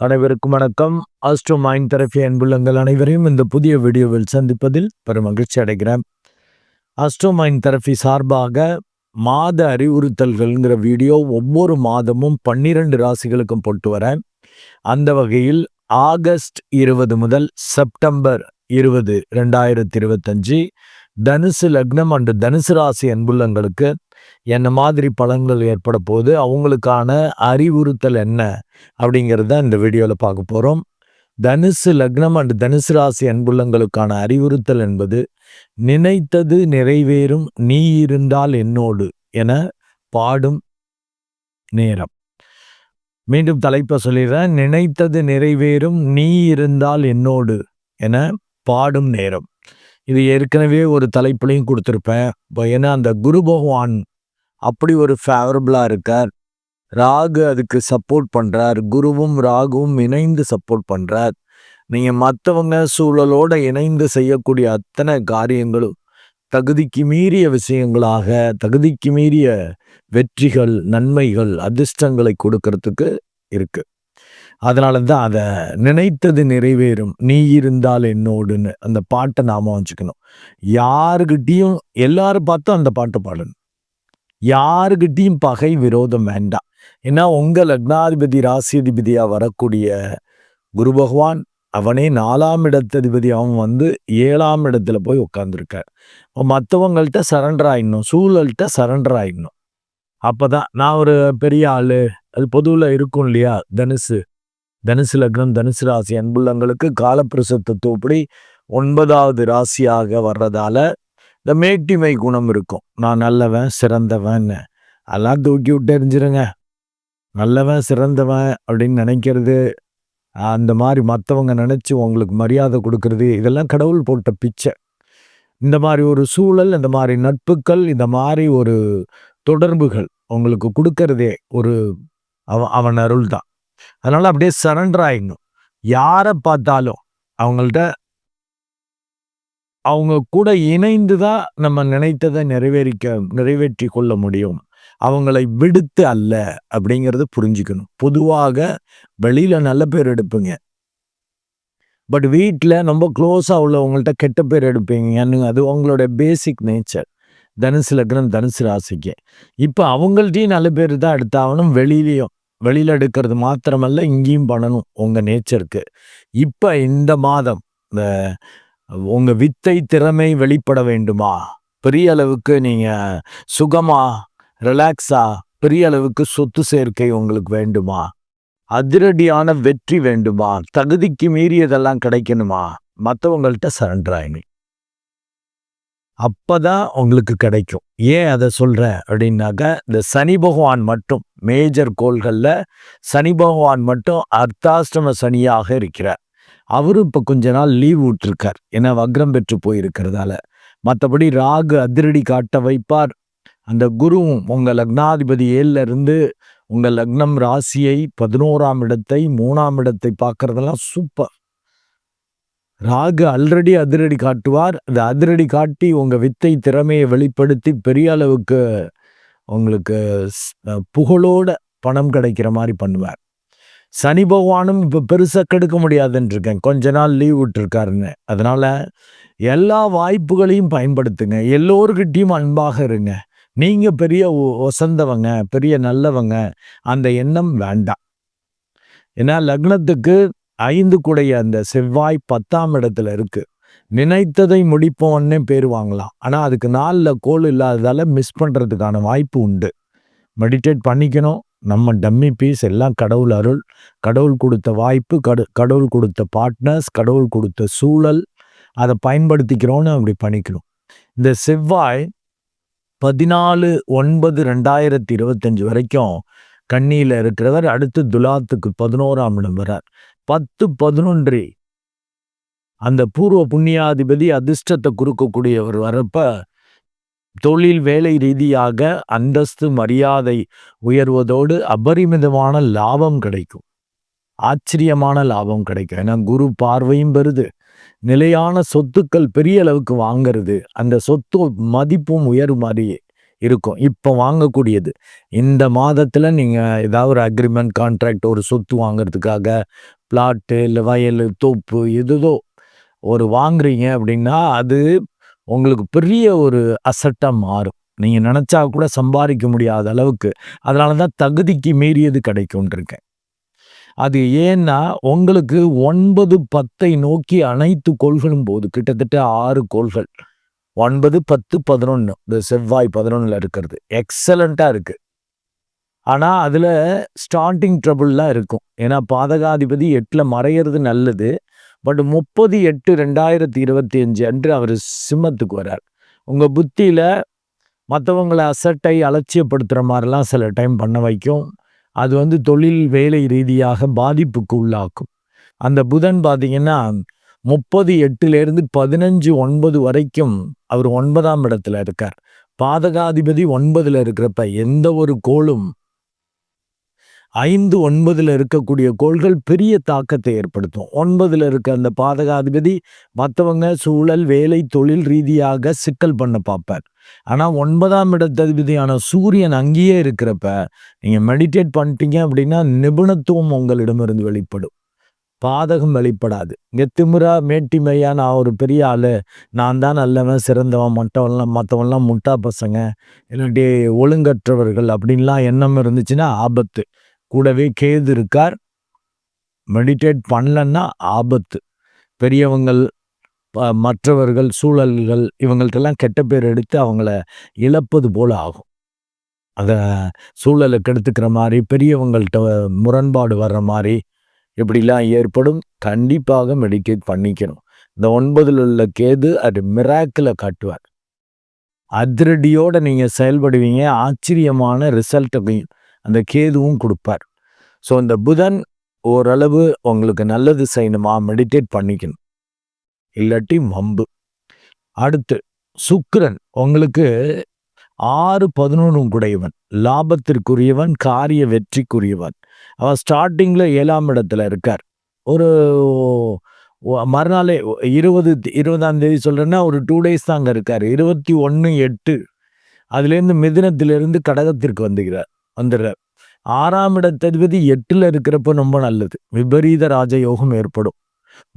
அனைவருக்கும் வணக்கம். Astro mind therapy அன்புள்ளங்கள் அனைவரையும் இந்த புதிய வீடியோவில் சந்திப்பதில் பெரும் மகிழ்ச்சி அடைகிறேன். ஆஸ்ட்ரோ மைண்ட் தெரபி சார்பாக மாத அறிவுறுத்தல்கள்ங்கிற வீடியோ ஒவ்வொரு மாதமும் பன்னிரண்டு ராசிகளுக்கும் போட்டு வரேன். அந்த வகையில் ஆகஸ்ட் இருபது முதல் செப்டம்பர் இருபது ரெண்டாயிரத்தி இருபத்தஞ்சு தனுசு லக்னம் அண்டு தனுசு ராசி அன்புள்ளங்களுக்கு என்ன மாதிரி பலன்கள் ஏற்பட போகுது அவங்களுக்கான அறிவுறுத்தல் என்ன அப்படிங்கிறத இந்த வீடியோவில் பார்க்க போகிறோம் தனுசு லக்னம் அண்டு தனுசு ராசி அன்புள்ளங்களுக்கான அறிவுறுத்தல் என்பது நினைத்தது நிறைவேறும் நீ இருந்தால் என்னோடு என பாடும் நேரம். மீண்டும் தலைப்பை சொல்லிடுறேன். நினைத்தது நிறைவேறும் நீ இருந்தால் என்னோடு என பாடும் நேரம். இது ஏற்கனவே ஒரு தலைப்புலையும் கொடுத்துருப்பேன். இப்போ ஏன்னா அந்த குரு பகவான் அப்படி ஒரு ஃபேவரபுளாக இருக்கார். ராகு அதுக்கு சப்போர்ட் பண்ணுறார் குருவும் ராகுவும் இணைந்து சப்போர்ட் பண்ணுறார் நீங்கள் மற்றவங்க சூழலோடு இணைந்து செய்யக்கூடிய அத்தனை காரியங்களும் தகுதிக்கு மீறிய விஷயங்களாக தகுதிக்கு மீறிய வெற்றிகள் நன்மைகள் அதிர்ஷ்டங்களை கொடுக்கறதுக்கு இருக்குது அதனால தான் அதை நினைத்தது நிறைவேறும். நீ இருந்தால் என்னோடுன்னு அந்த பாட்டை நாம வச்சுக்கணும். யாருக்கிட்டையும் எல்லாரும் பார்த்தும் அந்த பாட்டை பாடணும். யாருக்கிட்டையும் பகை விரோதம் வேண்டாம். ஏன்னா உங்கள் லக்னாதிபதி ராசியதிபதியாக வரக்கூடிய குரு பகவான் அவனே நாலாம் இடத்ததிபதி. அவன் வந்து ஏழாம் இடத்துல போய் உட்காந்துருக்கார் மற்றவங்கள்ட்ட சரண்டர் ஆகிடணும் சூழல்கிட்ட சரண்டர் அப்போ தான் நான் ஒரு பெரிய ஆள். அது பொதுவில் இருக்கும் இல்லையா? தனுசு. தனுசு லக்னம் தனுசு ராசி அன்புள்ளங்களுக்கு காலப்பிரசத்தத்துவப்படி ஒன்பதாவது ராசியாக வர்றதால இந்த மேட்டிமை குணம் இருக்கும். நான் நல்லவன் சிறந்தவன் அதெல்லாம் தூக்கி விட்டு எரிஞ்சிருங்க. நல்லவன் சிறந்தவன் அப்படின்னு நினைக்கிறது அந்த மாதிரி மற்றவங்க நினச்சி உங்களுக்கு மரியாதை கொடுக்கறது இதெல்லாம் கடவுள் போட்ட பிச்சை. இந்த மாதிரி ஒரு சூழல் இந்த மாதிரி நட்புகள் இந்த மாதிரி ஒரு தொடர்புகள் உங்களுக்கு கொடுக்கறதே ஒரு அவன் அவன் அருள் தான் அதனால அப்படியே சரண்டர் ஆயிடணும். யாரை பார்த்தாலும் அவங்கள்ட்ட அவங்க கூட இணைந்து தான் நம்ம நினைத்ததை நிறைவேறிக்க நிறைவேற்றி கொள்ள முடியும். அவங்களை விடுத்து அல்ல அப்படிங்கிறத புரிஞ்சுக்கணும். பொதுவாக வெளியில் நல்ல பேர் எடுப்பீங்க. பட் வீட்டில் ரொம்ப க்ளோஸாக உள்ளவங்கள்ட்ட கெட்ட பேர் எடுப்பீங்கன்னு அது உங்களோட பேசிக் நேச்சர் தனுசு லக்னம் தனுசு ராசிக்கு. இப்போ அவங்கள்ட்டையும் நல்ல பேர் தான் எடுத்தாகணும் வெளியிலையும். வெளியில் எடுக்கிறது மாத்திரமல்ல இங்கேயும் பண்ணணும். உங்கள் நேச்சருக்கு. இப்போ இந்த மாதம் இந்த உங்கள் வித்தை திறமை வெளிப்பட வேண்டுமா? பெரிய அளவுக்கு நீங்கள் சுகமாக ரிலாக்ஸாக பெரிய அளவுக்கு சொத்து சேர்க்கை உங்களுக்கு வேண்டுமா? அதிரடியான வெற்றி வேண்டுமா? தகுதிக்கு மீறியதெல்லாம் கிடைக்கணுமா? மற்றவங்கள்ட்ட சரண்டர் ஆயினி. அப்பதான் உங்களுக்கு கிடைக்கும். ஏன் அதை சொல்கிற அப்படின்னாக்க இந்த சனி பகவான் மட்டும் மேஜர் கோள்களில் சனி பகவான் மட்டும் அர்த்தாஷ்டம சனியாக இருக்கிறார். அவரும் இப்போ கொஞ்ச நாள் லீவ் விட்டுருக்கார். ஏன்னா வக்ரம் பெற்று போயிருக்கிறதால. மற்றபடி ராகு அதிரடி காட்ட வைப்பார். அந்த குருவும் உங்கள் லக்னாதிபதி ஏழில் இருந்து உங்கள் லக்னம் ராசியை பதினோராம் இடத்தை மூணாம் இடத்தை பார்க்குறதெல்லாம் சூப்பர் ராகு ஆல்ரெடி அதிரடி காட்டுவார். அந்த அதிரடி காட்டி உங்கள் வித்தை திறமையை வெளிப்படுத்தி பெரிய அளவுக்கு உங்களுக்கு புகழோட பணம் கிடைக்கிற மாதிரி பண்ணுவார். சனி பகவானும் இப்போ பெருசாக கெடுக்க முடியாதுன்னு இருக்கேன் கொஞ்ச நாள் லீவ் விட்டுருக்காருன்னு. அதனால் எல்லா வாய்ப்புகளையும் பயன்படுத்துங்க. எல்லோருக்கிட்டையும் அன்பாக இருங்க. நீங்கள் பெரிய ஒசந்தவங்க பெரிய நல்லவங்க அந்த எண்ணம் வேண்டாம். ஏன்னா லக்னத்துக்கு ஐந்து கூடைய அந்த செவ்வாய் பத்தாம் இடத்துல இருக்கு. நினைத்ததை முடிப்போன்னே பேர் வாங்கலாம். ஆனால் அதுக்கு நாளில் கோல் இல்லாததால் மிஸ் பண்ணுறதுக்கான வாய்ப்பு உண்டு. மெடிடேட் பண்ணிக்கணும். நம்ம டம்மி பீஸ் எல்லாம் கடவுள் அருள். கடவுள் கொடுத்த வாய்ப்பு கடு கடவுள் கொடுத்த பார்ட்னர்ஸ் கடவுள் கொடுத்த சூழல். அதை பயன்படுத்திக்கிறோன்னு அப்படி பண்ணிக்கணும் இந்த செவ்வாய் பதினாலு ஒன்பது ரெண்டாயிரத்தி இருபத்தஞ்சி வரைக்கும் கண்ணியில் இருக்கிறவர் அடுத்து துலாத்துக்கு பதினோராம் இடம் வரார் பத்து பதினொன்று. அந்த பூர்வ புண்ணியாதிபதி அதிர்ஷ்டத்தை குறுக்கக்கூடியவர் வரப்ப தொழில் வேலை ரீதியாக அந்தஸ்து மரியாதை உயர்வதோடு அபரிமிதமான லாபம் கிடைக்கும். ஆச்சரியமான லாபம் கிடைக்கும். ஏன்னா குரு பார்வையும் பெறுது. நிலையான சொத்துக்கள் பெரிய அளவுக்கு வாங்கிறது அந்த சொத்து மதிப்பும் உயரும் மாதிரியே இருக்கும். இப்போ வாங்கக்கூடியது. இந்த மாதத்தில் நீங்கள் ஏதாவது ஒரு அக்ரிமெண்ட் கான்ட்ராக்ட் ஒரு சொத்து வாங்குறதுக்காக பிளாட்டு இல்லை வயல் தோப்பு எதுதோ ஒரு வாங்குறீங்க அப்படின்னா அது உங்களுக்கு பெரிய ஒரு அசட்டாக மாறும். நீங்கள் நினச்சா கூட சம்பாதிக்க முடியாத அளவுக்கு. அதனால தான் தகுதிக்கு மீறியது கிடைக்கும்ன்றிருக்கேன் அது ஏன்னா உங்களுக்கு ஒன்பது பத்தை நோக்கி அனைத்து கோள்களும் போது கிட்டத்தட்ட ஆறு கோள்கள். ஒன்பது பத்து பதினொன்று இந்த செவ்வாய் பதினொன்றில் இருக்கிறது. எக்ஸலண்ட்டாக இருக்குது ஆனால் அதில் ஸ்டார்டிங் ட்ரபுள்லாம் இருக்கும். ஏன்னா பாதகாதிபதி எட்டில் மறையிறது நல்லது. பட் முப்பது எட்டு ரெண்டாயிரத்தி இருபத்தி அஞ்சு அன்று அவர் சிம்மத்துக்கு வரார் உங்கள் புத்தியில் மற்றவங்களை அசட்டை அலட்சியப்படுத்துகிற மாதிரிலாம் சில டைம் பண்ண வைக்கும். அது வந்து தொழில் வேலை ரீதியாக பாதிப்புக்கு உள்ளாக்கும். அந்த புதன் பார்த்தீங்கன்னா முப்பது எட்டுலேருந்து பதினஞ்சு ஒன்பது வரைக்கும் அவர் ஒன்பதாம் இடத்துல இருக்கார். பாதகாதிபதி ஒன்பதில் இருக்கிறப்ப எந்த ஒரு கோளும் ஐந்து ஒன்பதில் இருக்கக்கூடிய கோள்கள் பெரிய தாக்கத்தை ஏற்படுத்தும். ஒன்பதில் இருக்க அந்த பாதகாதிபதி மற்றவங்க சூழல் வேலை தொழில் ரீதியாக சிக்கல் பண்ண பார்ப்பார். ஆனால் ஒன்பதாம் இடத்ததிபதியான சூரியன் அங்கேயே இருக்கிறப்ப நீங்கள் மெடிடேட் பண்ணிட்டீங்க அப்படின்னா நிபுணத்துவம் உங்களிடமிருந்து வெளிப்படும். பாதகம் வெளிப்படாது. இங்கே திமுறா மேட்டிமையா நான் ஒரு பெரிய ஆள். நான் தான் நல்லவன் சிறந்தவன் மற்றவன்லாம் மற்றவன்லாம் முட்டா பசங்க. இல்லாட்டி ஒழுங்கற்றவர்கள் அப்படின்லாம் எண்ணம் இருந்துச்சுன்னா ஆபத்து. கூடவே கேது இருக்கார். மெடிடேட் பண்ணலன்னா ஆபத்து. பெரியவங்கள் மற்றவர்கள் சூழல்கள் இவங்கள்ட்டெல்லாம் கெட்ட பேர் எடுத்து அவங்கள இழப்பது போல் ஆகும். அதை சூழலை கெடுத்துக்கிற மாதிரி பெரியவங்கள்ட்ட முரண்பாடு வர்ற மாதிரி இப்படிலாம் ஏற்படும். கண்டிப்பாக மெடிடேட் பண்ணிக்கணும். இந்த ஒன்பதில் உள்ள கேது அது மிராக்கில் காட்டுவார். அதிரடியோடு நீங்கள் செயல்படுவீங்க. ஆச்சரியமான ரிசல்ட்டையும் அந்த கேதுவும் கொடுப்பார். ஸோ இந்த புதன் ஓரளவு உங்களுக்கு நல்லது செய்யணுமா? மெடிடேட் பண்ணிக்கணும். இல்லாட்டி மம்பு அடுத்து சுக்கரன் உங்களுக்கு ஆறு பதினொன்று குடையவன். லாபத்திற்குரியவன் காரிய வெற்றிக்குரியவன். அவன் ஸ்டார்டிங்கில் ஏழாம் இடத்துல இருக்கார். ஒரு மறுநாளே இருபது இருபதாம் தேதி சொல்கிறேன்னா ஒரு டூ டேஸ் தான் அங்கே இருக்கார். இருபத்தி ஒன்று எட்டு. அதுலேருந்து மிதினத்திலிருந்து கடகத்திற்கு வந்துகிறார். வந்துடுறார். ஆறாம் இடத்ததிபதி எட்டில் இருக்கிறப்ப ரொம்ப நல்லது. விபரீத ராஜயோகம் ஏற்படும்.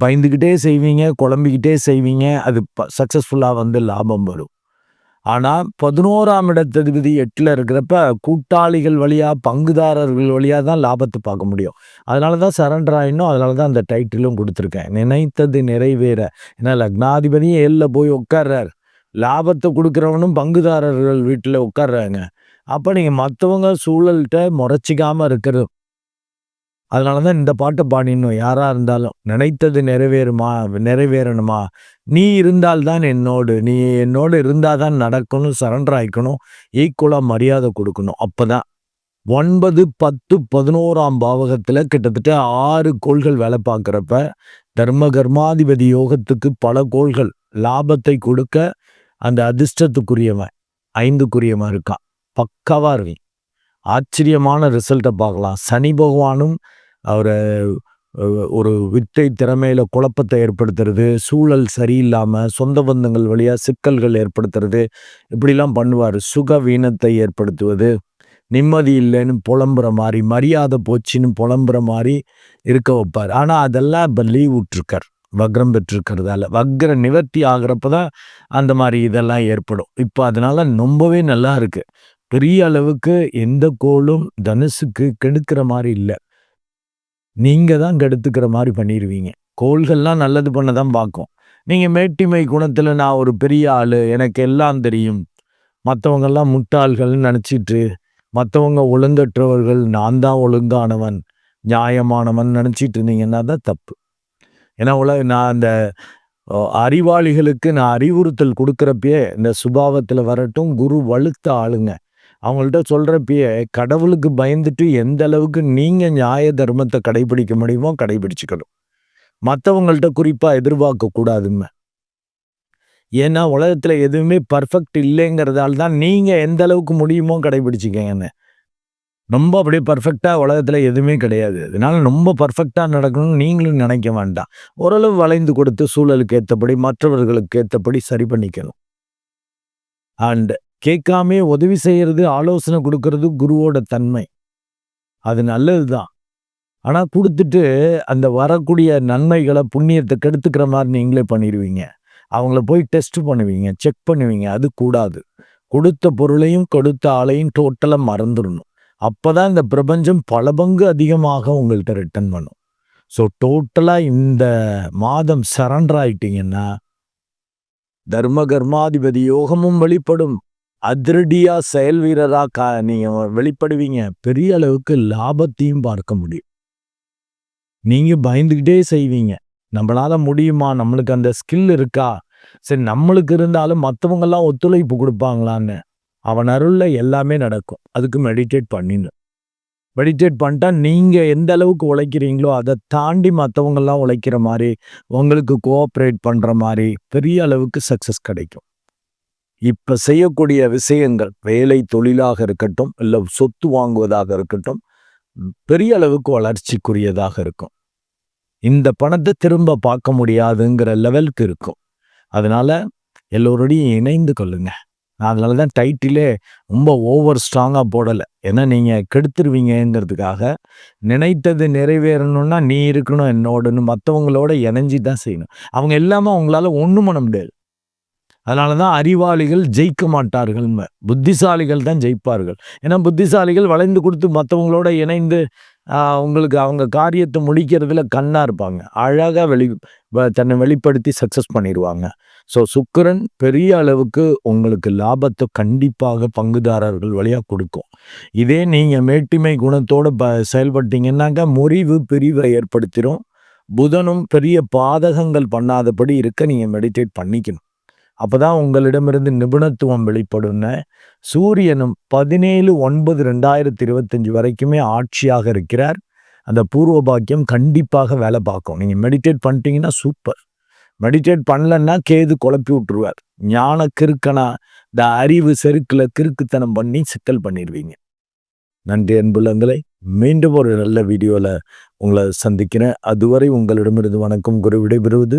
பயந்துக்கிட்டே செய்வீங்க குழம்பிக்கிட்டே செய்வீங்க அது ப சக்ஸஸ்ஃபுல்லாக வந்து லாபம் வரும். ஆனால் பதினோராம் இடத்ததிபதி எட்டில் இருக்கிறப்ப கூட்டாளிகள் வழியாக பங்குதாரர்கள் வழியாக தான் லாபத்தை பார்க்க முடியும். அதனால தான் சரண்டர் ஆகினோம் அதனால தான் அந்த டைட்டிலும் கொடுத்துருக்கேன். நினைத்தது நிறைவேற. ஏன்னா லக்னாதிபதியும் ஏழில் போய் உட்கார்றார். லாபத்தை கொடுக்குறவனும் பங்குதாரர்கள் வீட்டில் உட்கார்றாங்க. அப்போ நீங்கள் மற்றவங்க சூழல்கிட்ட முறைச்சிக்காமல் இருக்கிறது. அதனால தான் இந்த பாட்டை பாடினோம். யாராக இருந்தாலும் நினைத்தது நிறைவேறுமா நிறைவேறணுமா? நீ இருந்தால்தான் என்னோடு நீ என்னோடு இருந்தால் தான் நடக்கணும் சரண்டர் ஆகிக்கணும் ஈக்குவலாக மரியாதை கொடுக்கணும். அப்போ தான் ஒன்பது பத்து பதினோராம் பாவகத்தில் கிட்டத்தட்ட ஆறு கோள்கள் வேலை பார்க்குறப்ப தர்ம கர்மாதிபதி யோகத்துக்கு பல கோள்கள் லாபத்தை கொடுக்க அந்த அதிர்ஷ்டத்துக்குரியவன் ஐந்துக்குரியவன் இருக்கான். பக்காவாக இருக்கு ஆச்சரியமான ரிசல்ட்டை பார்க்கலாம். சனி பகவானும் அவரை ஒரு வித்தை திறமையில் குழப்பத்தை ஏற்படுத்துறது சூழல் சரியில்லாமல் சொந்த பந்தங்கள் வழியாக சிக்கல்கள் ஏற்படுத்துறது இப்படிலாம் பண்ணுவார். சுக வீணத்தை ஏற்படுத்துவது நிம்மதி இல்லைன்னு புலம்புற மாதிரி மரியாதை போச்சுன்னு புலம்புற மாதிரி இருக்க வைப்பார். ஆனால் அதெல்லாம் இப்போ லீவ் விட்டுருக்கார். வக்ரம் பெற்றிருக்கிறதால. வக்ர நிவர்த்தி ஆகிறப்ப தான் அந்த மாதிரி இதெல்லாம் ஏற்படும். இப்போ அதனால் ரொம்பவே நல்லா இருக்குது பெரிய அளவுக்கு எந்த கோளும் தனுசுக்கு கெடுக்கிற மாதிரி இல்லை. நீங்கள் தான் கெடுத்துக்கிற மாதிரி பண்ணிடுவீங்க கோள்கள்லாம் நல்லது பண்ண தான் பார்க்கும் நீங்கள் மேட்டிமை குணத்தில் நான் ஒரு பெரிய ஆள் எனக்கு எல்லாம் தெரியும். மற்றவங்கெல்லாம் முட்டாள்கள்னு நினச்சிட்டு மற்றவங்க ஒழுங்கற்றவர்கள் நான் தான் ஒழுங்கானவன் நியாயமானவன் நினச்சிட்டு இருந்தீங்கன்னா தான் தப்பு. ஏன்னா உலக நான் அந்த அறிவாளிகளுக்கு நான் அறிவுறுத்தல் கொடுக்குறப்பயே இந்த சுபாவத்தில் வரட்டும் குரு வலுத்த ஆளுங்க. அவங்கள்ட்ட சொல்கிறப்பயே கடவுளுக்கு பயந்துட்டு எந்த அளவுக்கு நீங்கள் நியாய தர்மத்தை கடைபிடிக்க முடியுமோ கடைபிடிச்சிக்கணும். மற்றவங்கள்ட்ட குறிப்பாக எதிர்பார்க்கக்கூடாதுமே ஏன்னா உலகத்தில் எதுவுமே பர்ஃபெக்ட் இல்லைங்கிறதால தான் நீங்கள் எந்த அளவுக்கு முடியுமோ கடைபிடிச்சிக்கங்கன்னு. ரொம்ப அப்படியே பர்ஃபெக்டாக உலகத்தில் எதுவுமே கிடையாது. அதனால ரொம்ப பர்ஃபெக்டாக நடக்கணும்னு நீங்களும் நினைக்க வேண்டாம். ஓரளவு வளைந்து கொடுத்து சூழலுக்கு ஏற்றபடி மற்றவர்களுக்கு ஏற்றபடி சரி பண்ணிக்கணும். அண்டு கேட்காமே உதவி செய்யறது ஆலோசனை கொடுக்கறது குருவோட தன்மை. அது நல்லது தான் ஆனால் கொடுத்துட்டு அந்த வரக்கூடிய நன்மைகளை புண்ணியத்தை கெடுத்துக்கிற மாதிரி நீங்களே பண்ணிடுவீங்க அவங்கள போய் டெஸ்ட் பண்ணுவீங்க செக் பண்ணுவீங்க அது கூடாது. கொடுத்த பொருளையும் கொடுத்த ஆளையும் டோட்டலாக மறந்துடணும். அப்பதான் இந்த பிரபஞ்சம் பல பங்கு அதிகமாக உங்கள்கிட்ட ரிட்டர்ன் பண்ணும். ஸோ டோட்டலாக இந்த மாதம் சரண்டர் ஆயிட்டீங்கன்னா தர்ம கர்மாதிபதி யோகமும் வெளிப்படும். அதிரடியாக செயல் வீரராக கா நீங்கள் வெளிப்படுவீங்க. பெரிய அளவுக்கு லாபத்தையும் பார்க்க முடியும். நீங்கள் பயந்துக்கிட்டே செய்வீங்க. நம்மளால முடியுமா? நம்மளுக்கு அந்த ஸ்கில் இருக்கா? சரி நம்மளுக்கு இருந்தாலும் மற்றவங்கெல்லாம் ஒத்துழைப்பு கொடுப்பாங்களான்னு. அவன் அருளில் எல்லாமே நடக்கும். அதுக்கு மெடிடேட் பண்ணிடணும் மெடிடேட் பண்ணிட்டா நீங்கள் எந்த அளவுக்கு உழைக்கிறீங்களோ அதை தாண்டி மற்றவங்கெல்லாம் உழைக்கிற மாதிரி உங்களுக்கு கோஆப்ரேட் பண்ணுற மாதிரி பெரிய அளவுக்கு சக்ஸஸ் கிடைக்கும். இப்போ செய்யக்கூடிய விஷயங்கள் வேலை தொழிலாக இருக்கட்டும் இல்லை சொத்து வாங்குவதாக இருக்கட்டும் பெரிய அளவுக்கு வளர்ச்சிக்குரியதாக இருக்கும். இந்த பணத்தை திரும்ப பார்க்க முடியாதுங்கிற லெவலுக்கு இருக்கும். அதனால் எல்லோரோடையும் இணைந்து கொள்ளுங்க. நான் அதனால தான் டைட்டிலே ரொம்ப ஓவர் ஸ்ட்ராங்காக போடலை. ஏன்னா நீங்கள் கெடுத்துருவீங்கங்கிறதுக்காக நினைத்தது நிறைவேறணும்னா நீ இருக்கணும் என்னோடன்னு மற்றவங்களோட இணைஞ்சி தான் செய்யணும். அவங்க எல்லாமே அவங்களால ஒன்றும் பண்ண முடியாது. அதனால தான் அறிவாளிகள் ஜெயிக்க மாட்டார்கள் புத்திசாலிகள் தான் ஜெயிப்பார்கள். ஏன்னா புத்திசாலிகள் வளைந்து கொடுத்து மற்றவங்களோட இணைந்து உங்களுக்கு அவங்க காரியத்தை முடிக்கிறதுல கண்ணாக இருப்பாங்க. அழகாக வெளி தன்னை வெளிப்படுத்தி சக்ஸஸ் பண்ணிடுவாங்க. ஸோ சுக்கரன் பெரிய அளவுக்கு உங்களுக்கு லாபத்தை கண்டிப்பாக பங்குதாரர்கள் வழியாக கொடுக்கும். இதே நீங்கள் மேட்டிமை குணத்தோடு ப செயல்பட்டீங்கன்னாக்கா முறிவு பிரிவை ஏற்படுத்திடும் புதனும் பெரிய பாதகங்கள் பண்ணாதபடி இருக்க நீங்கள் மெடிடேட் பண்ணிக்கணும். அப்பதான் உங்களிடமிருந்து நிபுணத்துவம் வெளிப்படும்னு. சூரியனும் பதினேழு ஒன்பது ரெண்டாயிரத்தி இருபத்தஞ்சி வரைக்குமே ஆட்சியாக இருக்கிறார். அந்த பூர்வ பாக்கியம் கண்டிப்பாக வேலை பார்க்கும். நீங்கள் மெடிடேட் பண்ணிட்டீங்கன்னா சூப்பர் மெடிடேட் பண்ணலன்னா கேது குழப்பி விட்டுருவார். ஞான கிறுக்கனா இந்த அறிவு செருக்கில் கிறுக்குத்தனம் பண்ணி சிக்கல் பண்ணிடுவீங்க நன்றி அன்புலங்களை மீண்டும் ஒரு நல்ல வீடியோவில் உங்களை சந்திக்கிறேன். அதுவரை உங்களிடமிருந்து வணக்கம் குரு விடைபெறுவது